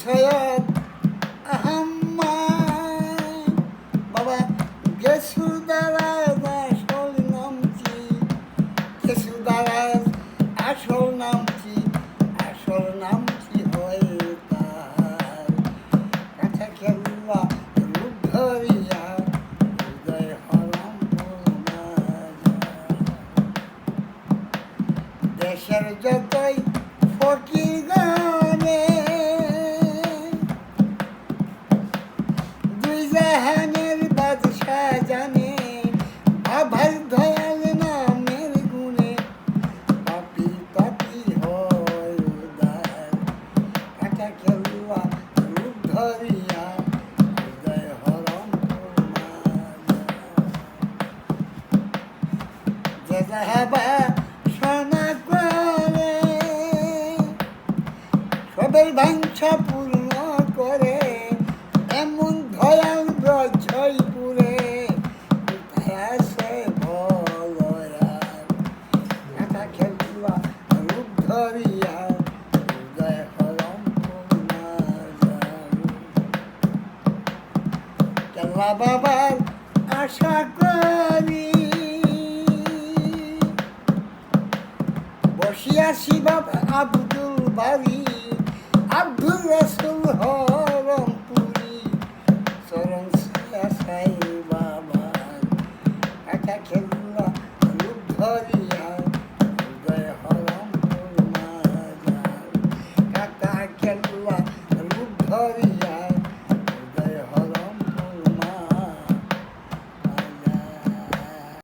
সৈয়দ আহম্মদ। বাবা গেসু দারাজ আসল নাম কি গেসু দারাজ আসল নাম কি আসল দেশের যতই ফকির কাটা খেলুয়া রূপ ধরিয়া হৃদয় হরম যে যাহাবা পূর্ণ কেল্লা বাবার আশা করি। বসিয়াছি বাবা আব্দুল বাড়ি আব্দুল রসুল হরমপুরি। চরণ সাই বাবা কাকা খেলুয়া রূপ ধরিয়া হৃদয়